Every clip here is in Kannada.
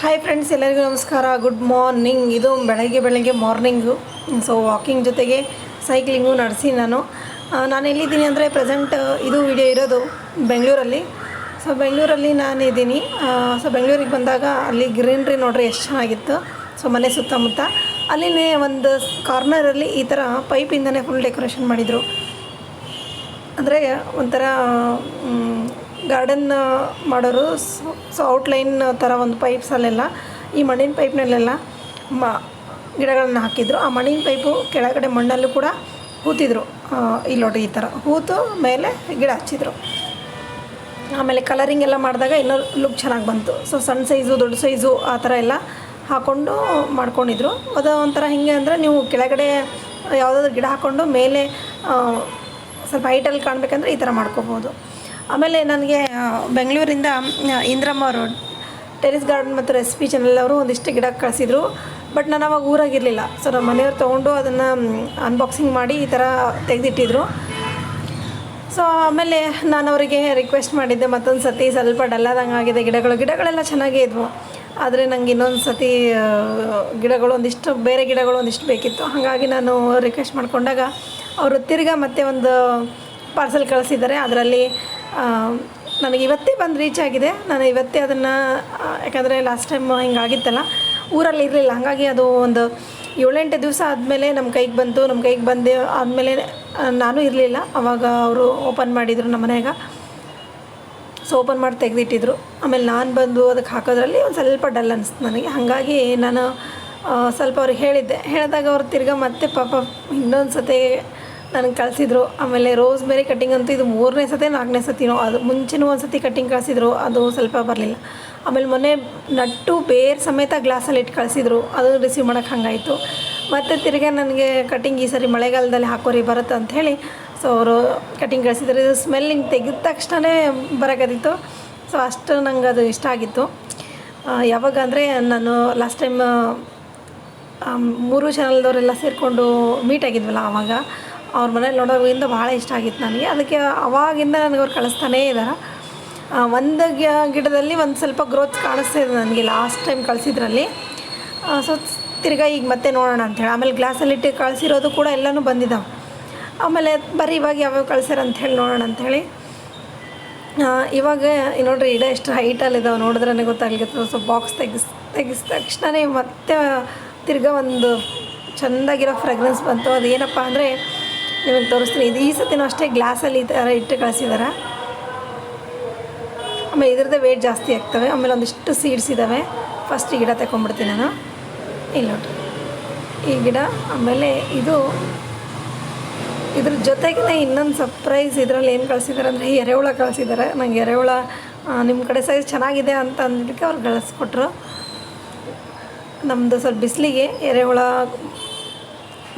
ಹಾಯ್ ಫ್ರೆಂಡ್ಸ್ ಎಲ್ಲರಿಗೂ ನಮಸ್ಕಾರ. ಗುಡ್ ಮಾರ್ನಿಂಗ್ ಇದು ಬೆಳಗ್ಗೆ ಬೆಳಗ್ಗೆ ಮಾರ್ನಿಂಗು ಸೊ ವಾಕಿಂಗ್ ಜೊತೆಗೆ ಸೈಕ್ಲಿಂಗು ನಡೆಸಿ ನಾನು. ನಾನು ಎಲ್ಲಿದ್ದೀನಿ ಅಂದರೆ ಪ್ರೆಸೆಂಟ್ ಇದು ವಿಡಿಯೋ ಇರೋದು ಬೆಂಗಳೂರಲ್ಲಿ. ಸೊ ಬೆಂಗಳೂರಲ್ಲಿ ನಾನು ಇದ್ದೀನಿ ಸೊ ಬೆಂಗಳೂರಿಗೆ ಬಂದಾಗ ಅಲ್ಲಿ ಗ್ರೀನ್ರಿ ನೋಡ್ರಿ ಎಷ್ಟು ಚೆನ್ನಾಗಿತ್ತು. ಸೊ ಮನೆ ಸುತ್ತಮುತ್ತ. ಅಲ್ಲಿನೇ ಒಂದು ಕಾರ್ನರಲ್ಲಿ ಈ ಥರ ಪೈಪಿಂದನೇ ಫುಲ್ ಡೆಕೋರೇಷನ್ ಮಾಡಿದರು. ಅಂದರೆ ಒಂಥರ ಗಾರ್ಡನ್ ಮಾಡೋರು. ಸೊ ಔಟ್ಲೈನ್ ಥರ ಒಂದು ಪೈಪ್ಸಲ್ಲೆಲ್ಲ ಈ ಮಣ್ಣಿನ ಪೈಪ್ನಲ್ಲೆಲ್ಲ ಮ, ಗಿಡಗಳನ್ನು ಹಾಕಿದ್ರು. ಆ ಮಣ್ಣಿನ ಪೈಪು ಕೆಳಗಡೆ ಮಣ್ಣಲ್ಲೂ ಕೂಡ ಹೂತಿದ್ರು. ಇಲ್ಲಿ ನೋಡಿ ಈ ಥರ ಹೂತು ಮೇಲೆ ಗಿಡ ಹಚ್ಚಿದ್ರು. ಆಮೇಲೆ ಕಲರಿಂಗ್ ಎಲ್ಲ ಮಾಡಿದಾಗ ಇನ್ನೂ ಲುಕ್ ಚೆನ್ನಾಗಿ ಬಂತು. ಸೊ ಸಣ್ಣ ಸೈಜು ದೊಡ್ಡ ಸೈಜು ಆ ಥರ ಎಲ್ಲ ಹಾಕ್ಕೊಂಡು ಮಾಡ್ಕೊಂಡಿದ್ರು. ಅದು ಒಂಥರ ಹೆಂಗೆ ಅಂದರೆ ನೀವು ಕೆಳಗಡೆ ಯಾವುದಾದ್ರು ಗಿಡ ಹಾಕ್ಕೊಂಡು ಮೇಲೆ ಸ್ವಲ್ಪ ಹೈಟಲ್ಲಿ ಕಾಣಬೇಕಂದ್ರೆ ಈ ಥರ ಮಾಡ್ಕೋಬೋದು. ಆಮೇಲೆ ನನಗೆ ಬೆಂಗಳೂರಿಂದ ಇಂದ್ರಮ್ಮ ರೋಡ್ ಟೆರಿಸ್ ಗಾರ್ಡನ್ ಮತ್ತು ರೆಸಿಪಿ ಚಾನಲ್ ಅವರು ಒಂದಿಷ್ಟು ಗಿಡ ಕಳಿಸಿದ್ರು. ಬಟ್ ನಾನು ಅವಾಗ ಊರಾಗಿರಲಿಲ್ಲ. ಸೊ ನಮ್ಮ ಮನೆಯವ್ರು ತೊಗೊಂಡು ಅದನ್ನು ಅನ್ಬಾಕ್ಸಿಂಗ್ ಮಾಡಿ ಈ ಥರ ತೆಗೆದಿಟ್ಟಿದ್ರು. ಸೊ ಆಮೇಲೆ ನಾನು ಅವರಿಗೆ ರಿಕ್ವೆಸ್ಟ್ ಮಾಡಿದ್ದೆ, ಮತ್ತೊಂದು ಸತಿ ಸ್ವಲ್ಪ ಡಲ್ಲಾದಂಗೆ ಆಗಿದೆ ಗಿಡಗಳು. ಗಿಡಗಳೆಲ್ಲ ಚೆನ್ನಾಗೇ ಇದ್ವು. ಆದರೆ ನನಗೆ ಇನ್ನೊಂದು ಸತಿ ಗಿಡಗಳು ಒಂದಿಷ್ಟು, ಬೇರೆ ಗಿಡಗಳು ಒಂದಿಷ್ಟು ಬೇಕಿತ್ತು. ಹಾಗಾಗಿ ನಾನು ರಿಕ್ವೆಸ್ಟ್ ಮಾಡಿಕೊಂಡಾಗ ಅವರು ತಿರ್ಗಾ ಮತ್ತೆ ಒಂದು ಪಾರ್ಸೆಲ್ ಕಳಿಸಿದ್ದಾರೆ. ಅದರಲ್ಲಿ ನನಗೆ ಇವತ್ತೇ ಬಂದು ರೀಚ್ ಆಗಿದೆ. ನಾನು ಇವತ್ತೇ ಅದನ್ನು ಯಾಕಂದರೆ ಲಾಸ್ಟ್ ಟೈಮ್ ಹಿಂಗಾಗಿತ್ತಲ್ಲ ಊರಲ್ಲಿ ಇರಲಿಲ್ಲ. ಹಾಗಾಗಿ ಅದು ಒಂದು ಏಳೆಂಟು ದಿವಸ ಆದಮೇಲೆ ನಮ್ಮ ಕೈಗೆ ಬಂತು. ನಮ್ಮ ಕೈಗೆ ಬಂದು ಆದಮೇಲೆ ನಾನು ಇರಲಿಲ್ಲ. ಅವಾಗ ಅವರು ಓಪನ್ ಮಾಡಿದರು ನಮ್ಮ ಮನೆಯಾಗ. ಸೊ ಓಪನ್ ಮಾಡಿ ತೆಗೆದಿಟ್ಟಿದ್ರು. ಆಮೇಲೆ ನಾನು ಬಂದು ಅದಕ್ಕೆ ಹಾಕೋದ್ರಲ್ಲಿ ಒಂದು ಸ್ವಲ್ಪ ಡಲ್ ಅನಿಸ್ತು ನನಗೆ. ಹಾಗಾಗಿ ನಾನು ಸ್ವಲ್ಪ ಅವ್ರಿಗೆ ಹೇಳಿದ್ದೆ. ಹೇಳಿದಾಗ ಅವ್ರು ತಿರ್ಗಾ ಮತ್ತೆ ಪಾಪ ಇನ್ನೊಂದು ಸತಿ ನನಗೆ ಕಳಿಸಿದ್ರು. ಆಮೇಲೆ ರೋಸ್ ಬೇರೆ ಕಟ್ಟಿಂಗ್ ಅಂತೂ ಇದು ಮೂರನೇ ಸತಿ, ನಾಲ್ಕನೇ ಸತಿನೋ ಅದು ಮುಂಚೆನೂ ಒಂದು ಸತಿ ಕಟ್ಟಿಂಗ್ ಕಳಿಸಿದ್ರು, ಅದು ಸ್ವಲ್ಪ ಬರಲಿಲ್ಲ. ಆಮೇಲೆ ಮೊನ್ನೆ ನಟ್ಟು ಬೇರ್ ಸಮೇತ ಗ್ಲಾಸಲ್ಲಿ ಇಟ್ಟು ಕಳಿಸಿದ್ರು, ಅದು ರಿಸೀವ್ ಮಾಡೋಕ್ಕೆ ಹಂಗಾಯಿತು. ಮತ್ತು ತಿರ್ಗಾ ನನಗೆ ಕಟ್ಟಿಂಗ್ ಈ ಸರಿ ಮಳೆಗಾಲದಲ್ಲಿ ಹಾಕೋರಿ ಬರುತ್ತೆ ಅಂತ ಹೇಳಿ ಸೊ ಅವರು ಕಟ್ಟಿಂಗ್ ಕಳಿಸಿದ್ರು. ಇದು ಸ್ಮೆಲ್ಲಿಂಗ್ ತೆಗೆದ ತಕ್ಷಣವೇ ಬರೋಕದಿತ್ತು ಸೊ ಅಷ್ಟು ನಂಗೆ ಅದು ಇಷ್ಟ ಆಗಿತ್ತು. ಯಾವಾಗ ಅಂದರೆ ನಾನು ಲಾಸ್ಟ್ ಟೈಮ್ ಮೂರು ಚಾನಲ್ದವರೆಲ್ಲ ಸೇರಿಕೊಂಡು ಮೀಟ್ ಆಗಿದ್ವಲ್ಲ ಆವಾಗ ಅವ್ರ ಮನೇಲಿ ನೋಡೋದ್ರಿಂದ ಭಾಳ ಇಷ್ಟ ಆಗಿತ್ತು ನನಗೆ. ಅದಕ್ಕೆ ಅವಾಗಿಂದ ನನಗೆ ಅವ್ರು ಕಳಿಸ್ತಾನೇ ಇದ್ದಾರೆ ಒಂದು ಗಿಡದಲ್ಲಿ ಒಂದು ಸ್ವಲ್ಪ ಗ್ರೋತ್ ಕಾಣಿಸ್ತಾ ಇದೆ ನನಗೆ ಲಾಸ್ಟ್ ಟೈಮ್ ಕಳಿಸಿದ್ರಲ್ಲಿ. ಸೊ ತಿರ್ಗಾ ಈಗ ಮತ್ತೆ ನೋಡೋಣ ಅಂಥೇಳಿ ಆಮೇಲೆ ಗ್ಲಾಸಲ್ಲಿಟ್ಟು ಕಳಿಸಿರೋದು ಕೂಡ ಎಲ್ಲನೂ ಬಂದಿದ್ದಾವೆ ಆಮೇಲೆ ಬರೀ ಇವಾಗ ಯಾವ್ಯಾವ ಕಳ್ಸ್ಯಾರ ಅಂಥೇಳಿ ನೋಡೋಣ ಅಂಥೇಳಿ ಇವಾಗ ನೋಡ್ರಿ ಇಡ ಎಷ್ಟು ಹೈಟಲ್ಲಿ ಇದಾವೆ ನೋಡಿದ್ರೆ ಗೊತ್ತಾಗ್ಲಿಕ್ಕೆ ಸೊ ಬಾಕ್ಸ್ ತೆಗಿಸ್ ತೆಗಿಸ್ ತಕ್ಷಣವೇ ಮತ್ತೆ ತಿರ್ಗಾ ಒಂದು ಚೆಂದಾಗಿರೋ ಫ್ರೆಗ್ರೆನ್ಸ್ ಬಂತು. ಅದು ಏನಪ್ಪ ಅಂದರೆ ನಿಮಗೆ ತೋರಿಸ್ತೀನಿ. ಇದು ಈ ಸತಿನೂ ಅಷ್ಟೇ ಗ್ಲಾಸಲ್ಲಿ ಈ ಥರ ಇಟ್ಟು ಕಳಿಸಿದ್ದಾರೆ ಆಮೇಲೆ ಇದ್ರದ್ದೇ ವೇಟ್ ಜಾಸ್ತಿ ಆಗ್ತವೆ. ಆಮೇಲೆ ಒಂದಿಷ್ಟು ಸೀಡ್ಸ್ ಇದ್ದಾವೆ ಫಸ್ಟ್ ಈ ಗಿಡ ತಗೊಂಡ್ಬಿಡ್ತೀನಿ ನಾನು. ಇಲ್ಲಿ ನೋಡಿ. ಈ ಗಿಡ, ಆಮೇಲೆ ಇದು ಇದ್ರ ಜೊತೆಗಿನ ಇನ್ನೊಂದು ಸರ್ಪ್ರೈಸ್ ಇದರಲ್ಲಿ ಏನು ಕಳಿಸಿದ್ದಾರೆ ಅಂದರೆ ಎರೆಹುಳ ಕಳಿಸಿದ್ದಾರೆ ನಂಗೆ ಎರೆಹುಳ ನಿಮ್ಮ ಕಡೆ ಸೈಜ್ ಚೆನ್ನಾಗಿದೆ ಅಂತ ಅಂದ್ಬಿಟ್ಟು ಅವ್ರು ಕಳಿಸ್ಕೊಟ್ರು ನಮ್ಮದು ಸ್ವಲ್ಪ ಬಿಸಿಲಿಗೆ ಎರೆಹುಳ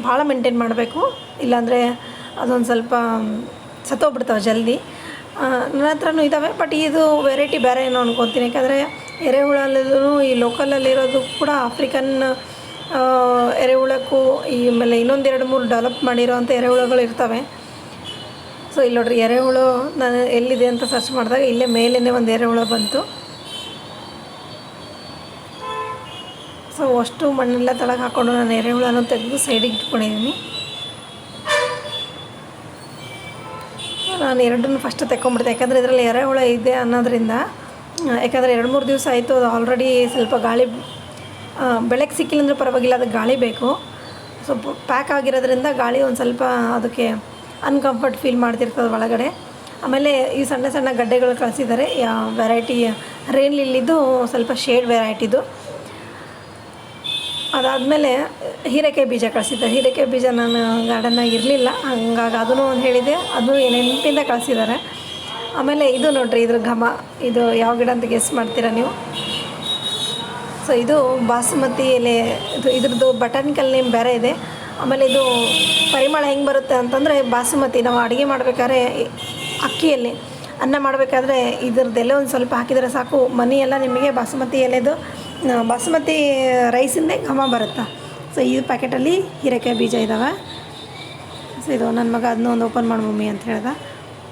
ಭಾಳ ಮೇಂಟೈನ್ ಮಾಡಬೇಕು. ಇಲ್ಲಾಂದರೆ ಅದೊಂದು ಸ್ವಲ್ಪ ಸತ್ತೋಗ್ಬಿಡ್ತಾವೆ ಜಲ್ದಿ. ನನ್ನ ಹತ್ರನೂ ಇದ್ದಾವೆ ಬಟ್ ಇದು ವೆರೈಟಿ ಬೇರೆ ಏನೋ ಅನ್ಕೊತೀನಿ. ಯಾಕಂದರೆ ಎರೆಹುಳಲ್ಲೂ ಈ ಲೋಕಲಲ್ಲಿರೋದು ಕೂಡ ಆಫ್ರಿಕನ್ ಎರೆಹುಳಕ್ಕೂ ಈ ಆಮೇಲೆ ಇನ್ನೊಂದು ಎರಡು ಮೂರು ಡೆವಲಪ್ ಮಾಡಿರೋವಂಥ ಎರೆಹುಳಗಳು ಇರ್ತವೆ. ಸೊ ಇಲ್ಲಿ ನೋಡ್ರಿ, ಎರೆಹುಳು ನಾನು ಎಲ್ಲಿದೆ ಅಂತ ಸರ್ಚ್ ಮಾಡಿದಾಗ ಇಲ್ಲೇ ಮೇಲೇ ಒಂದು ಎರೆಹುಳು ಬಂತು. ಸೊ ಅಷ್ಟು ಮಣ್ಣೆಲ್ಲ ತಳಗೆ ಹಾಕ್ಕೊಂಡು ನಾನು ಎರೆಹುಳನೂ ತೆಗೆದು ಸೈಡಿಗೆ ಇಟ್ಕೊಂಡಿದ್ದೀನಿ ನಾನು ಎರಡನ್ನೂ ಫಸ್ಟ್ ತೆಕ್ಕೊಂಬಿಡ್ತೆ. ಯಾಕಂದರೆ ಇದರಲ್ಲಿ ಎರೆಹುಳ ಇದೆ ಅನ್ನೋದ್ರಿಂದ, ಯಾಕಂದರೆ ಎರಡು ಮೂರು ದಿವಸ ಆಯಿತು, ಅದು ಆಲ್ರೆಡಿ ಸ್ವಲ್ಪ ಗಾಳಿ ಬೆಳಗ್ಗೆ ಸಿಕ್ಕಿಲ್ಲ ಅಂದರೆ ಪರವಾಗಿಲ್ಲ ಅದಕ್ಕೆ ಗಾಳಿ ಬೇಕು. ಸ್ವಲ್ಪ ಪ್ಯಾಕ್ ಆಗಿರೋದ್ರಿಂದ ಗಾಳಿ ಒಂದು ಸ್ವಲ್ಪ ಅದಕ್ಕೆ ಅನ್ಕಂಫರ್ಟ್ ಫೀಲ್ ಮಾಡ್ತಿರ್ತದೆ ಒಳಗಡೆ. ಆಮೇಲೆ ಈ ಸಣ್ಣ ಸಣ್ಣ ಗಡ್ಡೆಗಳು ಕಳಿಸಿದ್ದಾರೆ. ವೆರೈಟಿ ರೇನ್ ಲಿಲ್ಲಿದ್ದು ಸ್ವಲ್ಪ ಶೇಡ್ ವೆರೈಟಿದು ಅದಾದಮೇಲೆ ಹೀರೆಕಾಯಿ ಬೀಜ ಕಳಿಸಿದ್ದೆ. ಹೀರೆಕಾಯಿ ಬೀಜ ನಾನು ಗಾರ್ಡನ್ನಾಗ ಇರಲಿಲ್ಲ. ಹಂಗಾಗಿ ಅದನ್ನು ಒಂದು ಹೇಳಿದೆ. ಅದು ನೆನಪಿಂದ ಕಳಿಸಿದ್ದಾರೆ ಆಮೇಲೆ ಇದು ನೋಡ್ರಿ ಇದ್ರ ಘಮ. ಇದು ಯಾವ ಗಿಡ ಅಂತ ಗೆಸ್ ಮಾಡ್ತೀರಾ ನೀವು? ಸೊ ಇದು ಬಾಸುಮತಿ ಎಲೆ. ಇದು ಇದ್ರದ್ದು ಬಟಾನಿಕಲ್ ಕಲ್ ನೇಮ್ ಬೇರೆ ಇದೆ. ಆಮೇಲೆ ಇದು ಪರಿಮಳ ಹೆಂಗೆ ಬರುತ್ತೆ ಅಂತಂದರೆ ಬಾಸುಮತಿ ನಾವು ಅಡುಗೆ ಮಾಡಬೇಕಾದ್ರೆ ಅಕ್ಕಿಯಲ್ಲಿ ಅನ್ನ ಮಾಡಬೇಕಾದ್ರೆ ಇದ್ರದ್ದೆಲ್ಲ ಒಂದು ಸ್ವಲ್ಪ ಹಾಕಿದರೆ ಸಾಕು. ಮನೆಯೆಲ್ಲ ನಿಮಗೆ ಬಾಸುಮತಿ ಎಲೆದು ಬಾಸುಮತಿ ರೈಸಿಂದೇ ಘಮ ಬರುತ್ತಾ? ಸೊ ಈ ಪ್ಯಾಕೆಟಲ್ಲಿ ಹೀರೆಕಾಯಿ ಬೀಜ ಇದ್ದಾವೆ ಸೊ ಇದು ನನ್ನ ಮಗ ಅದನ್ನ ಒಂದು ಓಪನ್ ಮಾಡಿ ಮಮ್ಮಿ ಅಂತ ಹೇಳ್ದೆ.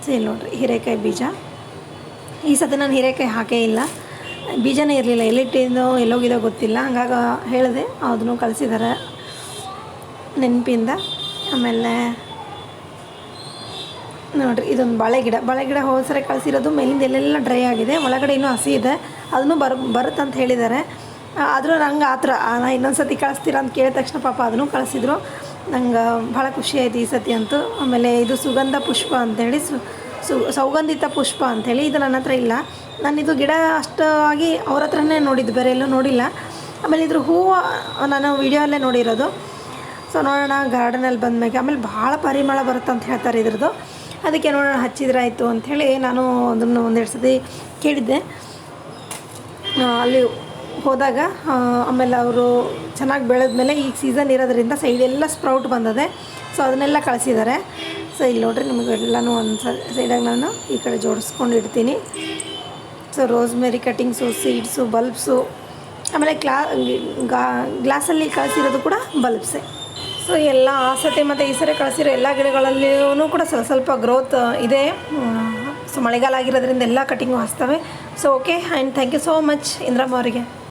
ಸೊ ಇಲ್ಲಿ ನೋಡ್ರಿ, ಹೀರೆಕಾಯಿ ಬೀಜ. ಈ ಸತಿ ನಾನು ಹೀರೆಕಾಯಿ ಹಾಕೇ ಇಲ್ಲ. ಬೀಜನೇ ಇರಲಿಲ್ಲ, ಎಲ್ಲಿಟ್ಟಿದ್ದೋ ಎಲ್ಲೋಗಿದೋ ಗೊತ್ತಿಲ್ಲ. ಹಂಗಾಗ ಹೇಳಿದೆ ಅದನ್ನು ಕಳಿಸಿದ್ದಾರೆ ನೆನಪಿಂದ. ಆಮೇಲೆ ನೋಡಿರಿ, ಇದೊಂದು ಬಾಳೆ ಗಿಡ. ಬಾಳೆ ಗಿಡ ಕಳಿಸಿರೋದು ಮೇಲಿಂದ ಎಲ್ಲೆಲ್ಲ ಡ್ರೈ ಆಗಿದೆ. ಒಳಗಡೆ ಇನ್ನೂ ಹಸಿ ಇದೆ. ಅದನ್ನು ಬರ್ ಬರುತ್ತಂತ ಹೇಳಿದ್ದಾರೆ. ಆದರೂ ನಂಗೆ ಆ ಥರ ಆ, ನಾ ಇನ್ನೊಂದು ಸತಿ ಕಳಿಸ್ತೀರಾ ಅಂತ ಕೇಳಿದ ತಕ್ಷಣ ಪಾಪ ಅದನ್ನು ಕಳಿಸಿದ್ರು. ನಂಗೆ ಭಾಳ ಖುಷಿ ಆಯ್ತು ಈ ಸತಿ ಅಂತೂ. ಆಮೇಲೆ ಇದು ಸುಗಂಧ ಪುಷ್ಪ ಅಂತೇಳಿ ಸು ಸು ಸೌಗಂಧಿತ ಪುಷ್ಪ ಅಂಥೇಳಿ ಇದು ನನ್ನ ಹತ್ರ ಇಲ್ಲ. ಇದು ಗಿಡ ಅಷ್ಟಾಗಿ ಅವ್ರ ಹತ್ರನೇ ನೋಡಿದ್ದು ಬೇರೆ ಎಲ್ಲೂ ನೋಡಿಲ್ಲ. ಆಮೇಲೆ ಇದ್ರ ಹೂವು ನಾನು ವಿಡಿಯೋಲ್ಲೇ ನೋಡಿರೋದು. ಸೊ ನೋಡೋಣ ಗಾರ್ಡನಲ್ಲಿ ಬಂದಮೇಲೆ ಆಮೇಲೆ ಭಾಳ ಪರಿಮಳ ಬರುತ್ತೆ ಅಂತ ಹೇಳ್ತಾರೆ ಇದ್ರದ್ದು. ಅದಕ್ಕೆ ನೋಡೋಣ ಹಚ್ಚಿದ್ರಾಯಿತು ಅಂಥೇಳಿ ನಾನು ಅದನ್ನು ಒಂದೆರಡು ಸತಿ ಕೇಳಿದ್ದೆ. ಅಲ್ಲಿ ಹೋದಾಗ ಆಮೇಲೆ ಅವರು ಚೆನ್ನಾಗಿ ಬೆಳೆದ್ಮೇಲೆ ಈಗ ಸೀಸನ್ ಇರೋದ್ರಿಂದ ಸೈಡೆಲ್ಲ ಸ್ಪ್ರೌಟ್ ಬಂದದೆ. ಸೊ ಅದನ್ನೆಲ್ಲ ಕಳಿಸಿದ್ದಾರೆ ಸೊ ಇಲ್ಲಿ ನೋಡ್ರಿ ನಿಮಗೆ ಎಲ್ಲನೂ ಒಂದು ಸೈಡಾಗಿ ನಾನು ಈ ಕಡೆ ಜೋಡಿಸ್ಕೊಂಡು ಇಡ್ತೀನಿ. So rosemary cuttings seeds bulbs ಆಮೇಲೆ ಕ್ಲಾ ಗ್ಲಾಸಲ್ಲಿ ಕಳಿಸಿರೋದು ಕೂಡ ಬಲ್ಬ್ಸೇ ಸೊ ಎಲ್ಲ ಆ ಸತಿ ಮತ್ತು ಈ ಸರಿ ಕಳಿಸಿರೋ ಎಲ್ಲ ಗಿಡಗಳಲ್ಲಿಯೂ ಕೂಡ ಸ್ವಲ್ಪ ಸ್ವಲ್ಪ ಗ್ರೋತ್ ಇದೆ. ಸೊ ಮಳೆಗಾಲ ಆಗಿರೋದ್ರಿಂದ ಎಲ್ಲ cutting ಹಚ್ತವೆ so okay and thank you so much Indramma ಅವರಿಗೆ.